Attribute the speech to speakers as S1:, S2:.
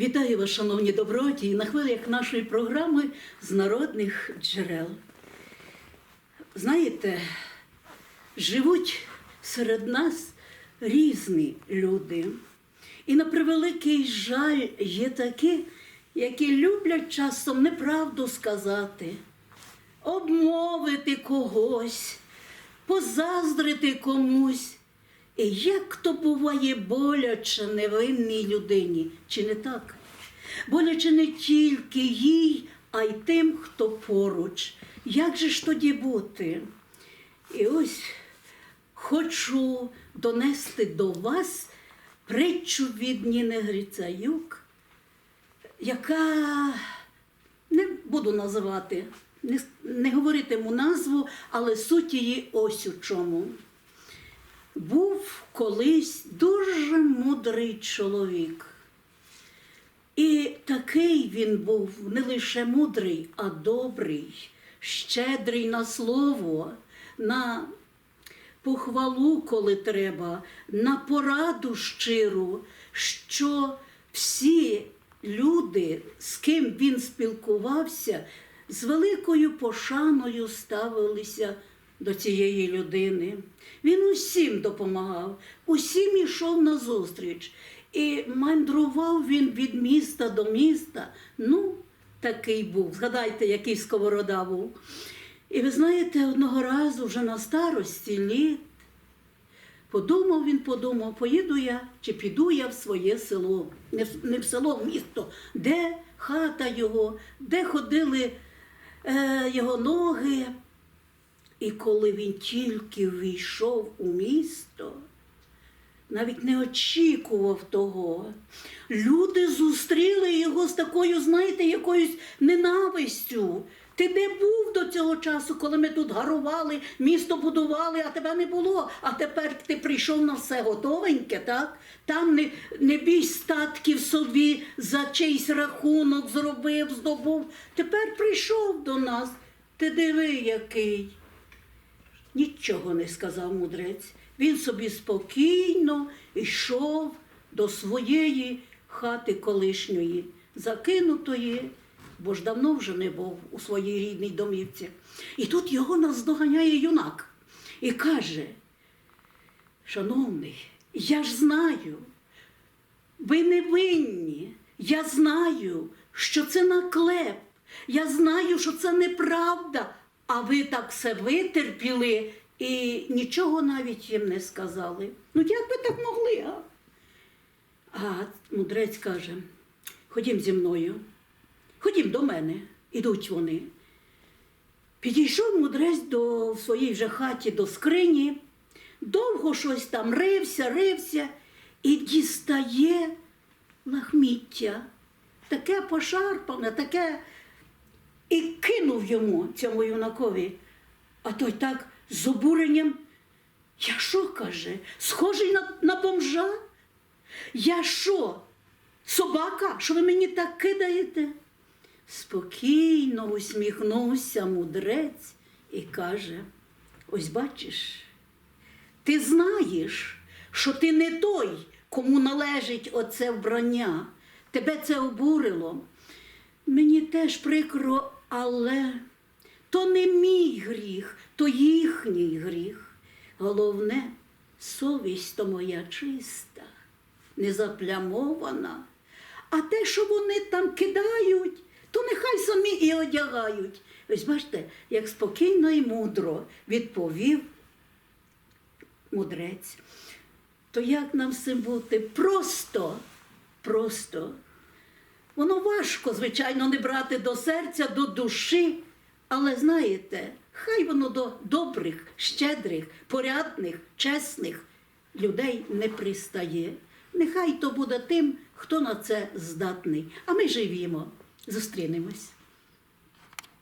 S1: Вітаю вас, шановні добродії, на хвилях нашої програми з народних джерел. Знаєте, живуть серед нас різні люди. І на превеликий жаль є такі, які люблять часом неправду сказати, обмовити когось, позаздрити комусь. Як то буває боляче невинній людині, чи не так? Боляче не тільки їй, а й тим, хто поруч. Як же ж тоді бути? І ось хочу донести до вас притчу від Ніни Грицаюк, яка не буду називати, не, не говоритиму назву, але суть її ось у чому. Був колись дуже мудрий чоловік. І такий він був не лише мудрий, а добрий, щедрий на слово, на похвалу, коли треба, на пораду щиру, що всі люди, з ким він спілкувався, з великою пошаною ставилися до цієї людини. Він усім допомагав, усім ішов на зустріч. І мандрував він від міста до міста. Ну, такий був. Згадайте, який сковорода був. І ви знаєте, одного разу вже на старості літ подумав він, подумав, поїду я чи піду я в своє село, не в, не в село, в місто, де хата його, де ходили е, його ноги. І коли він тільки війшов у місто, навіть не очікував того. Люди зустріли його з такою, знаєте, якоюсь ненавистю. Ти де був до цього часу, коли ми тут гарували, місто будували, а тебе не було. А тепер ти прийшов на все готовеньке, так? Там не, не бій статків собі за чийсь рахунок зробив, здобув. Тепер прийшов до нас. Ти диви, який. Нічого не сказав мудрець. Він собі спокійно йшов до своєї хати колишньої, закинутої, бо ж давно вже не був у своїй рідній домівці. І тут його наздоганяє юнак і каже: Шановний, я ж знаю, ви не винні. Я знаю, що це наклеп. Я знаю, що це неправда. А ви так все витерпіли і нічого навіть їм не сказали. Ну як ви так могли? А, а мудрець каже: ходім зі мною, ходім до мене, ідуть вони. Підійшов мудрець до в своїй вже хаті до скрині, довго щось там рився, рився і дістає лахміття, таке пошарпане, таке, і кинув йому цьому юнакові. А той так з обуренням. Я що каже, схожий на, на бомжа? Я що? Собака, що ви мені так кидаєте? Спокійно усміхнувся мудрець і каже: ось бачиш, ти знаєш, що ти не той, кому належить оце вбрання. Тебе це обурило. Мені теж прикро, але то не мій гріх, то їхній гріх. Головне, совість то моя чиста, не заплямована. А те, що вони там кидають, то нехай самі і одягають. Ось бачите, як спокійно і мудро відповів мудрець. То як нам з бути? Просто, просто. Воно важко, звичайно, не брати до серця, до душі. Але знаєте, хай воно до добрих, щедрих, порядних, чесних людей не пристає. Нехай то буде тим, хто на це здатний. А ми живімо, зустрінемось.